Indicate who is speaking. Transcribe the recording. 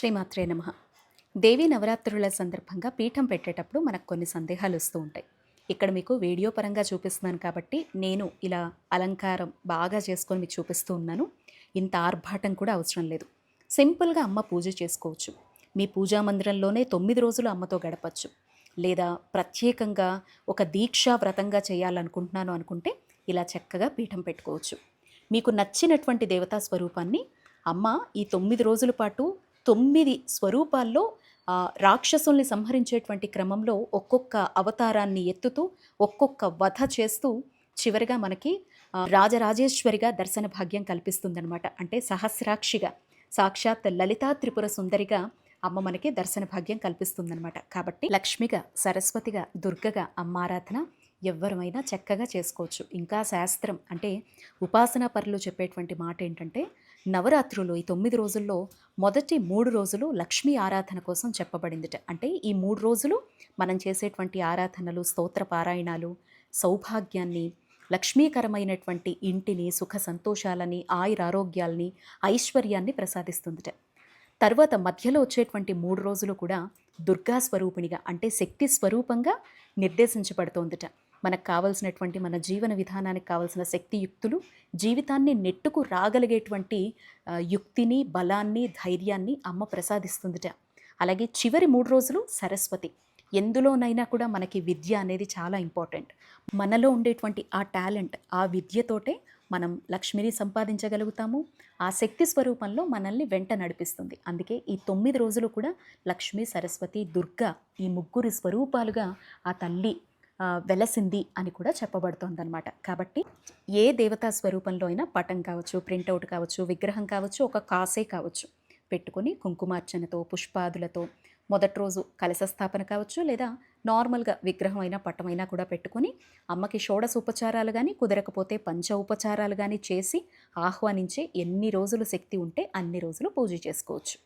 Speaker 1: శ్రీమాత్రే నమ. దేవీ నవరాత్రుల సందర్భంగా పీఠం పెట్టేటప్పుడు మనకు కొన్ని సందేహాలు వస్తూ ఉంటాయి. ఇక్కడ మీకు వీడియో పరంగా చూపిస్తున్నాను కాబట్టి నేను ఇలా అలంకారం బాగా చేసుకొని మీకు చూపిస్తూ ఉన్నాను. ఇంత ఆర్భాటం కూడా అవసరం లేదు. సింపుల్గా అమ్మ పూజ చేసుకోవచ్చు. మీ పూజా మందిరంలోనే తొమ్మిది రోజులు అమ్మతో గడపచ్చు. లేదా ప్రత్యేకంగా ఒక దీక్షా వ్రతంగా చేయాలనుకుంటున్నాను అనుకుంటే ఇలా చక్కగా పీఠం పెట్టుకోవచ్చు. మీకు నచ్చినటువంటి దేవతా స్వరూపాన్ని అమ్మ ఈ తొమ్మిది రోజుల పాటు తొమ్మిది స్వరూపాల్లో రాక్షసుల్ని సంహరించేటువంటి క్రమంలో ఒక్కొక్క అవతారాన్ని ఎత్తుతూ ఒక్కొక్క వధ చేస్తూ చివరిగా మనకి రాజరాజేశ్వరిగా దర్శన భాగ్యం కల్పిస్తుందనమాట అంటే సహస్రాక్షిగా సాక్షాత్ లలితా త్రిపుర సుందరిగా అమ్మ మనకి దర్శన భాగ్యం కల్పిస్తుందనమాట కాబట్టి లక్ష్మిగా సరస్వతిగా దుర్గగా అమ్మారాధన ఎవ్వరమైనా చక్కగా చేసుకోవచ్చు. ఇంకా శాస్త్రం అంటే ఉపాసనా పరులు చెప్పేటువంటి మాట ఏంటంటే నవరాత్రులు ఈ తొమ్మిది రోజుల్లో మొదటి మూడు రోజులు లక్ష్మీ ఆరాధన కోసం చెప్పబడిందిట. అంటే ఈ మూడు రోజులు మనం చేసేటువంటి ఆరాధనలు స్తోత్ర పారాయణాలు సౌభాగ్యాన్ని లక్ష్మీకరమైనటువంటి ఇంటిని సుఖ సంతోషాలని ఆయురారోగ్యాల్ని ఐశ్వర్యాన్ని ప్రసాదిస్తుందిట. తర్వాత మధ్యలో వచ్చేటువంటి మూడు రోజులు కూడా దుర్గా స్వరూపిణిగా అంటే శక్తి స్వరూపంగా నిర్దేశించబడుతోందిట. మనకు కావలసినటువంటి మన జీవన విధానానికి కావలసిన శక్తియుక్తులు జీవితాన్ని నెట్టుకు రాగలిగేటువంటి యుక్తిని బలాన్ని ధైర్యాన్ని అమ్మ ప్రసాదిస్తుందిట. అలాగే చివరి మూడు రోజులు సరస్వతి. ఎందులోనైనా కూడా మనకి విద్య అనేది చాలా ఇంపార్టెంట్. మనలో ఉండేటువంటి ఆ టాలెంట్ ఆ విద్యతోటే మనం లక్ష్మిని సంపాదించగలుగుతాము. ఆ శక్తి స్వరూపంలో మనల్ని వెంట నడిపిస్తుంది. అందుకే ఈ తొమ్మిది రోజులు కూడా లక్ష్మి సరస్వతి దుర్గా ఈ ముగ్గురు స్వరూపాలుగా ఆ తల్లి వెలసింది అని కూడా చెప్పబడుతోందనమాట కాబట్టి ఏ దేవతా స్వరూపంలో అయినా పటం కావచ్చు ప్రింటౌట్ కావచ్చు విగ్రహం కావచ్చు ఒక కాసే కావచ్చు. పెట్టుకొని కుంకుమార్చనతో పుష్పాదులతో మొదటి రోజు కలశ స్థాపన కావచ్చు లేదా నార్మల్గా విగ్రహం అయినా పట్టమైనా కూడా పెట్టుకొని అమ్మకి షోడశ ఉపచారాలు కానీ కుదరకపోతే పంచ ఉపచారాలు కానీ చేసి ఆహ్వానించి ఎన్ని రోజులు శక్తి ఉంటే అన్ని రోజులు పూజ చేసుకోవచ్చు.